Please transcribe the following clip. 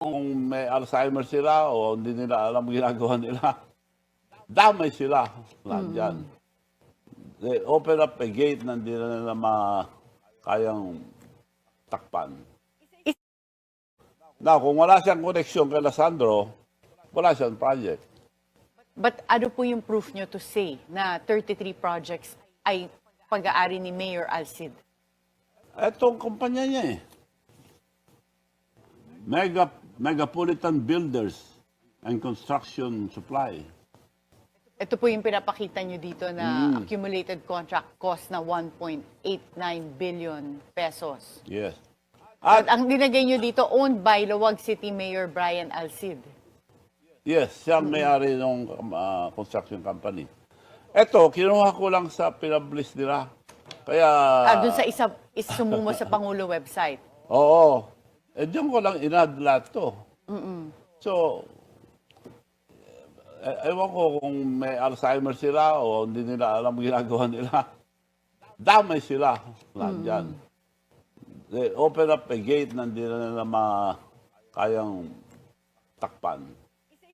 kung may Alzheimer sila o hindi nila alam ang ginagawa nila, damay sila lahat dyan. They open up a gate na hindi na nila ma kayang takpan. Now, kung wala siyang connection kay Sandro, wala siyang project. But ano po yung proof nyo to say na 33 projects ay pag-aari ni Mayor Alcid? Etong kumpanya niya eh. Mega, Megapolitan Builders and Construction Supply. Ito po yung pinapakita nyo dito na accumulated contract cost na 1.89 billion pesos. Yes. At At ang dinagay nyo dito, owned by Luwag City Mayor Brian Alcid. yes, siya ang may-ari ng ah, construction company. Ito, kinuha ko lang sa pinablis nila. Kaya, Ah, dun sa isa, isumumo sa Pangulo website. oo. Eh, diyan ko lang inad lahat to. So, eh, ewan ko kung may Alzheimer sila o hindi nila alam ginagawa nila. Damay sila lahat dyan. They open up a gate na hindi na nila ma kayang takpan.